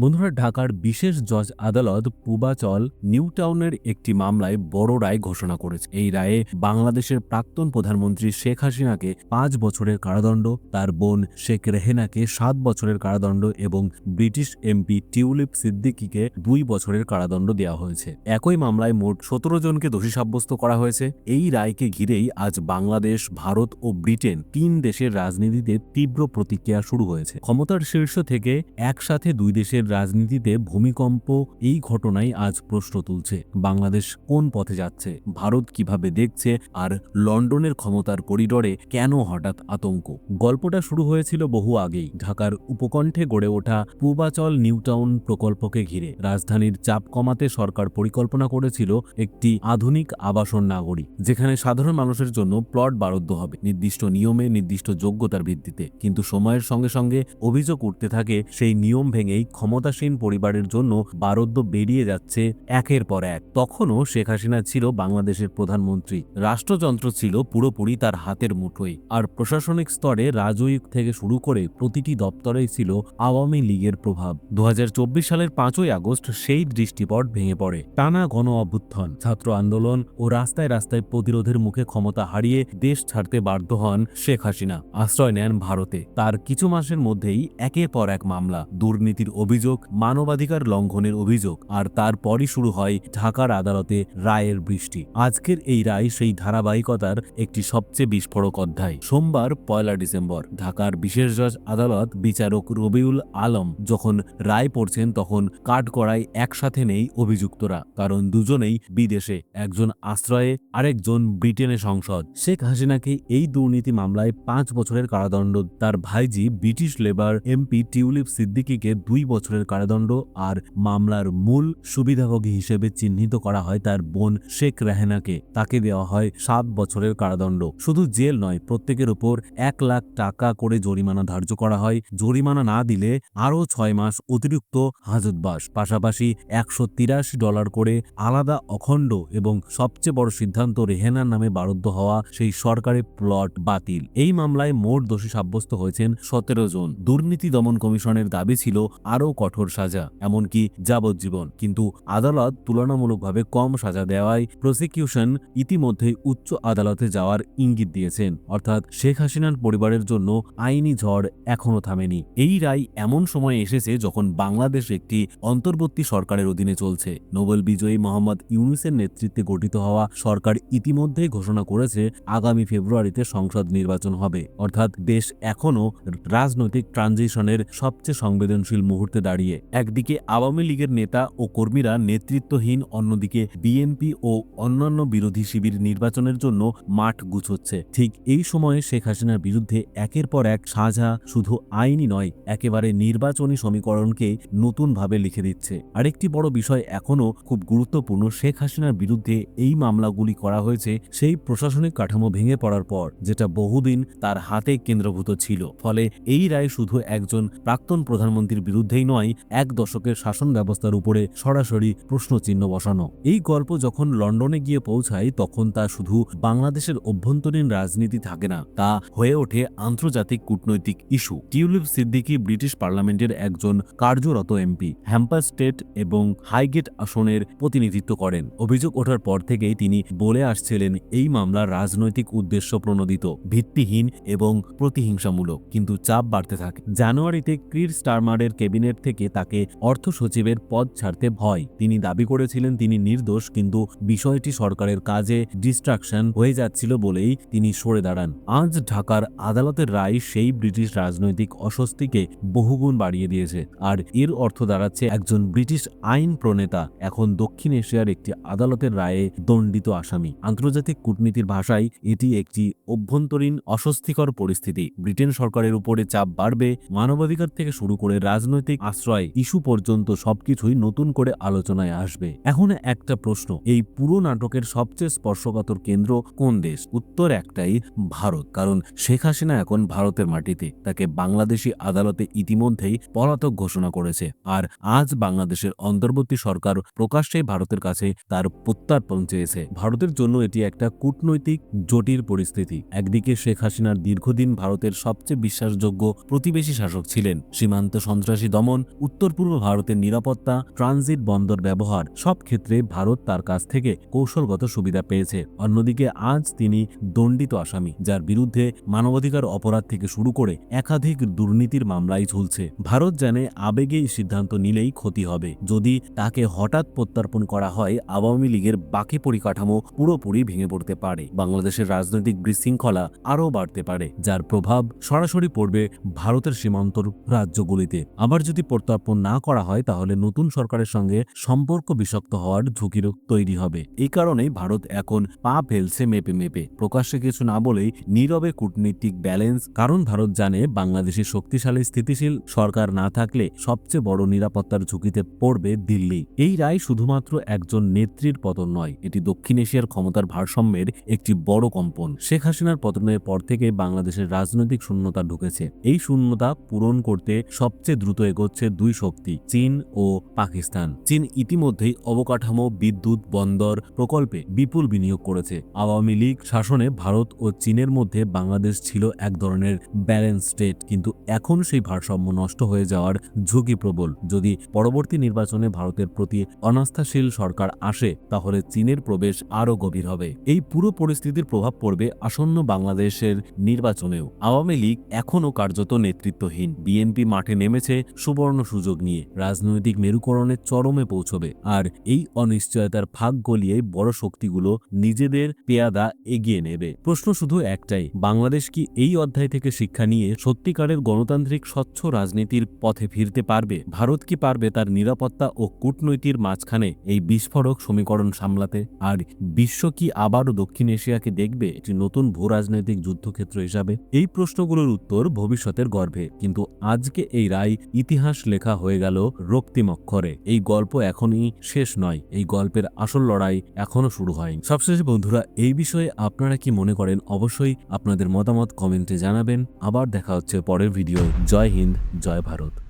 বন্ধুরা, ঢাকার বিশেষ জজ আদালত পূবাচল নিউ টাউনের একটি মামলায় বড় রায় ঘোষণা করেছে। এই রায়ে বাংলাদেশের প্রাক্তন প্রধানমন্ত্রী শেখ হাসিনাকে পাঁচ বছরের কারাদণ্ড, তার বোন শেখ রেহেনাকে সাত বছরের কারাদণ্ড এবং ব্রিটিশ এমপি টিউলিপ সিদ্দিকিকে দুই বছরের কারাদণ্ড দেওয়া হয়েছে। একই মামলায় মোট সতেরো জনকে দোষী সাব্যস্ত করা হয়েছে। এই রায়কে ঘিরেই আজ বাংলাদেশ, ভারত ও ব্রিটেন তিন দেশের রাজনীতিতে তীব্র প্রতিক্রিয়া শুরু হয়েছে। ক্ষমতার শীর্ষ থেকে একসাথে দুই দেশের রাজনীতিতে ভূমিকম্প এই ঘটনাই আজ প্রশ্ন তুলছে। বাংলাদেশ কোন পথে যাচ্ছে? ভারত কীভাবে দেখছে? আর লন্ডনের ক্ষমতার করিডরে কেন হঠাৎ আতঙ্ক? গল্পটা শুরু হয়েছিল বহু আগেই। ঢাকার উপকণ্ঠে গড়ে ওঠা পূর্বাচল নিউটাউন প্রকল্পকে ঘিরে। রাজধানীর চাপ কমাতে সরকার পরিকল্পনা করেছিল একটি আধুনিক আবাসন নাগরী, যেখানে সাধারণ মানুষের জন্য প্লট বারদ্দ হবে। নির্দিষ্ট নিয়মে নির্দিষ্ট যোগ্যতার ভিত্তিতে। কিন্তু সময়ের সঙ্গে সঙ্গে অভিযোগ উঠতে থাকে, সেই নিয়ম ভেঙেই ক্ষমতাসীন পরিবারের জন্য বারদ্দ বেরিয়ে যাচ্ছে একের পর এক। তখনও শেখ হাসিনা ছিল বাংলাদেশের প্রধানমন্ত্রী। রাষ্ট্রযন্ত্র ছিল পুরোপুরি তার হাতের মুঠোয়। আর প্রশাসনিক স্তরে রাজউক থেকে শুরু করে প্রতিটি দপ্তরেই ছিল আওয়ামী লীগের প্রভাব। দু সালের পাঁচই আগস্ট সেই দৃষ্টিপট ভেঙে পড়ে। টানা গণ অভ্যুত্থান, ছাত্র আন্দোলন ও রাস্তায় রাস্তায় প্রতিরোধের মুখে ক্ষমতা হারিয়ে দেশ ছাড়তে বাধ্য হন শেখ হাসিনা। আশ্রয় নেন ভারতে। তার কিছু মাসের মধ্যেই একের পর এক মামলা। দুর্নীতির অভিযোগ মানবাধিকার লঙ্ঘনের অভিযোগ, আর তারপরই শুরু হয় ঢাকার আদালতে রায়ের বৃষ্টি। আজকের এই রায় সেই ধারাবাহিকতার একটি সবচেয়ে বিস্ফোরক অধ্যায়। সোমবার, পয়লা ডিসেম্বর, ঢাকার বিশেষ জজ আদালত বিচারক রবিউল আলম যখন রায় পড়ছেন তখন কাঠগড়ায় একসাথে নেই অভিযুক্তরা, কারণ দুজনেই বিদেশে, একজন আশ্রয়ে, আরেকজন ব্রিটেনে সংসদ। শেখ হাসিনাকে এই দুর্নীতি মামলায় পাঁচ বছরের কারাদণ্ড, তার ভাইজি ব্রিটিশ লেবার এমপি টিউলিপ সিদ্দিকিকে দুই বছরের কারাদণ্ড আর মামলার মূল সুবিধাভোগী হিসেবে চিহ্নিত করা হয় তার বোন শেখ রেহেনাকে। তাকে দেওয়া হয় সাত বছরের কারাদণ্ড। শুধু জেল নয়, প্রত্যেকের উপর এক লাখ টাকা করে জরিমানা ধার্য করা হয়। জরিমানা না দিলে আরও ছয় মাস অতিরিক্ত হাজতবাস, পাশাপাশি একশো তিরাশি ডলার করে আলাদা অখণ্ড এবং সবচেয়ে বড় সিদ্ধান্ত রেহেনার নামে বারুদ্ধ হওয়া সেই সরকারি প্লট বাতিল। এই মামলায় মোট দোষী সাব্যস্ত হয়েছেন সতেরো জন। দুর্নীতি দমন কমিশনের দাবি ছিল, আরও কঠোর সাজা, এমনকি যাবজ্জীবন। কিন্তু আদালত তুলনামূলকভাবে কম সাজা দেওয়ায় প্রসিকিউশন ইতিমধ্যেই উচ্চ আদালতে যাওয়ার ইঙ্গিত দিয়েছেন। অর্থাৎ শেখ হাসিনার পরিবারের জন্য আইনি ঝড় এখনও থামেনি। এই রায় এমন সময় এসেছে যখন বাংলাদেশ একটি অন্তর্বর্তী সরকারের অধীনে চলছে। নোবেল বিজয়ী মোহাম্মদ ইউনুসের নেতৃত্বে গঠিত হওয়া সরকার ইতিমধ্যেই ঘোষণা করেছে, আগামী ফেব্রুয়ারিতে সংসদ নির্বাচন হবে। অর্থাৎ দেশ এখনও রাজনৈতিক ট্রানজিশনের সবচেয়ে সংবেদনশীল মুহূর্তে দাঁড়িয়ে একদিকে আওয়ামী লীগের নেতা ও কর্মীরা নেতৃত্বহীন, অন্যদিকে বিএনপি ও অন্যান্য বিরোধী শিবির নির্বাচনের জন্য মাঠ গুছোচ্ছে। ঠিক এই সময়ে শেখ হাসিনার বিরুদ্ধে একের পর এক সাজা শুধু আইনি নয়, একেবারে নির্বাচনী সমীকরণকে নতুনভাবে লিখে দিচ্ছে। আরেকটি বড় বিষয় এখনও খুব গুরুত্বপূর্ণ, শেখ হাসিনার বিরুদ্ধে এই মামলাগুলি করা হয়েছে সেই প্রশাসনিক কাঠামো ভেঙে পড়ার পর, যেটা বহুদিন তার হাতে কেন্দ্রভূত ছিল। ফলে এই রায় শুধু একজন প্রাক্তন প্রধানমন্ত্রীর বিরুদ্ধেই নয় এক দশকের শাসন ব্যবস্থার উপরে সরাসরি প্রশ্নচিহ্ন বসানো। এই গল্প যখন লন্ডনে গিয়ে পৌঁছায়, তখন তা শুধু বাংলাদেশের অভ্যন্তরীণ রাজনীতি থাকে না, তা হয়ে ওঠে আন্তর্জাতিক কূটনৈতিক ইস্যু। টিউলিপ সিদ্দিকি ব্রিটিশ পার্লামেন্টের একজন কার্যরত এমপি, হ্যাম্পার স্টেট এবং হাইগেট আসনের প্রতিনিধিত্ব করেন। অভিযোগ ওঠার পর থেকেই তিনি বলে আসছিলেন, এই মামলা রাজনৈতিক উদ্দেশ্য প্রণোদিত, ভিত্তিহীন এবং প্রতিহিংসামূলক, কিন্তু চাপ বাড়তে থাকে। জানুয়ারিতে ক্রির স্টারমারের ক্যাবিনেট থেকে তাকে অর্থ সচিবের পদ ছাড়তে ভয়। তিনি দাবি করেছিলেন, তিনি নির্দোষ, কিন্তু বিষয়টি সরকারের কাজে ডিস্ট্রাকশন হয়ে যাচ্ছিল বলেই তিনি সরে দাঁড়ান। আজ ঢাকার আদালতের রায় সেই ব্রিটিশ রাজনৈতিক অস্বস্তিকে বহুগুণ বাড়িয়ে দিয়েছে। আর এর অর্থ দাঁড়াচ্ছে একজন ব্রিটিশ আইন প্রণেতা, এখন দক্ষিণ এশিয়ার একটি আদালতের রায়ে দণ্ডিত আসামি। আন্তর্জাতিক কূটনীতির ভাষায়, এটি একটি অভ্যন্তরীণ অস্বস্তিকর পরিস্থিতি। ব্রিটেন সরকারের উপরে চাপ বাড়বে, মানবাধিকার থেকে শুরু করে রাজনৈতিক আশ্রয় ইস্যু পর্যন্ত সবকিছুই নতুন করে আলোচনায় আসবে। এখন একটা প্রশ্ন, এই পুরো নাটকের সবচেয়ে স্পর্শকাতর কেন্দ্র কোন দেশ? উত্তর একটাই, ভারত। কারণ শেখ হাসিনা এখন ভারতের মাটিতে, তাকে বাংলাদেশি আদালতে ইতিমধ্যেই পলাতক ঘোষণা করেছে। আর আজ বাংলাদেশের অন্তর্বর্তী সরকার প্রকাশ্যেই ভারতের কাছে তার প্রত্যার্পণ চেয়েছে। ভারতের জন্য এটি একটা কূটনৈতিক জটিল পরিস্থিতি। একদিকে শেখ হাসিনার দীর্ঘদিন ভারতের সবচেয়ে বিশ্বাসযোগ্য প্রতিবেশী শাসক ছিলেন সীমান্ত সন্ত্রাসী দমন উত্তর পূর্ব ভারতের নিরাপত্তা, ট্রানজিট বন্দর ব্যবহার, সব ক্ষেত্রে ভারত তার কাছ থেকে কৌশলগত সুবিধা পেয়েছে। অন্যদিকে আজ তিনি দণ্ডিত আসামি, যার বিরুদ্ধে মানবাধিকার অপরাধ থেকে শুরু করে একাধিক দুর্নীতির মামলায় ঝুলছে। ভারত জানে আবেগেই সিদ্ধান্ত নিলেই ক্ষতি হবে। যদি তাকে হঠাৎ প্রত্যর্পণ করা হয়, আওয়ামী লীগের বাকি পরিকাঠামো পুরোপুরি ভেঙে পড়তে পারে। বাংলাদেশের রাজনৈতিক বিশৃঙ্খলা আরও বাড়তে পারে, যার প্রভাব সরাসরি পড়বে ভারতের সীমান্তর রাজ্যগুলিতে। আবার যদি প্রত্যর্পণ না করা হয়, তাহলে নতুন সরকারের সঙ্গে সম্পর্ক বিষাক্ত হওয়ার ঝুঁকির তৈরি হবে। এই কারণেই ভারত এখন পা ফেলছে মেপে মেপে। প্রকাশ্যে কিছু না বলেই নীরবে কূটনীতিক ব্যালেন্স। কারণ ভারত জানে বাংলাদেশের শক্তিশালী, স্থিতিশীল সরকার না থাকলে সবচেয়ে বড় নিরাপত্তার ঝুঁকিতে পড়বে দিল্লি। এই রায় শুধুমাত্র একজন নেত্রীর পতন নয়, এটি দক্ষিণ এশিয়ার ক্ষমতার ভারসাম্যের একটি বড় কম্পন। শেখ হাসিনার পতনের পর থেকে বাংলাদেশের রাজনৈতিক শূন্যতা ঢুকেছে। এই শূন্যতা পূরণ করতে সবচেয়ে দ্রুত এগোচ্ছে দুই শক্তি, চীন ও পাকিস্তান। চীন ইতিমধ্যেই অবকাঠামো, বিদ্যুৎ, বন্দর প্রকল্পে বিপুল বিনিয়োগ করেছে। আওয়ামী লীগ শাসনে ভারত ও চীনের মধ্যে বাংলাদেশ ছিল এক ধরনের ব্যালেন্স স্টেট, কিন্তু এখন সেই ভারসাম্য নষ্ট হয়ে যাওয়ার ঝুঁকি প্রবল। যদি পরবর্তী নির্বাচনে ভারতের প্রতি অনাস্থাশীল সরকার আসে, তাহলে চীনের প্রবেশ আরও গভীর হবে। এই পুরো পরিস্থিতির প্রভাব পড়বে আসন্ন বাংলাদেশের নির্বাচনেও। আওয়ামী লীগ এখনও কার্যত নেতৃত্বহীন। বিএনপি মাঠে নেমেছে সুবর্ণ সুযোগ নিয়ে রাজনৈতিক মেরুকরণের চরমে পৌঁছবে আর এই অনিশ্চয়তার ফাঁক গলিয়ে বড় শক্তিগুলো নিজেদের পেয়াদা এগিয়ে নেবে। প্রশ্ন শুধু একটাই, বাংলাদেশ কি এই অধ্যায় থেকে শিক্ষা নিয়ে সত্যিকারের গণতান্ত্রিক স্বচ্ছ রাজনীতির পথে ফিরতে পারবে? ভারত কি পারবে তার নিরাপত্তা ও কূটনৈতির মাঝখানে এই বিস্ফোরক সমীকরণ সামলাতে? আর বিশ্ব কি আবারও দক্ষিণ এশিয়াকে দেখবে একটি নতুন ভূ রাজনৈতিক যুদ্ধক্ষেত্র হিসাবে? এই প্রশ্নগুলোর উত্তর ভবিষ্যতের গর্ভে। কিন্তু আজকে এই রায় ইতিহাস লেখা হয়ে গেল রক্তিম অক্ষরে এই গল্প এখনই শেষ নয়। এই গল্পের আসল লড়াই এখনও শুরু হয়নি। সবশেষে বন্ধুরা, এই বিষয়ে আপনারা কি মনে করেন? অবশ্যই আপনাদের মতামত কমেন্টে জানাবেন। আবার দেখা হচ্ছে পরের ভিডিও জয় হিন্দ, জয় ভারত।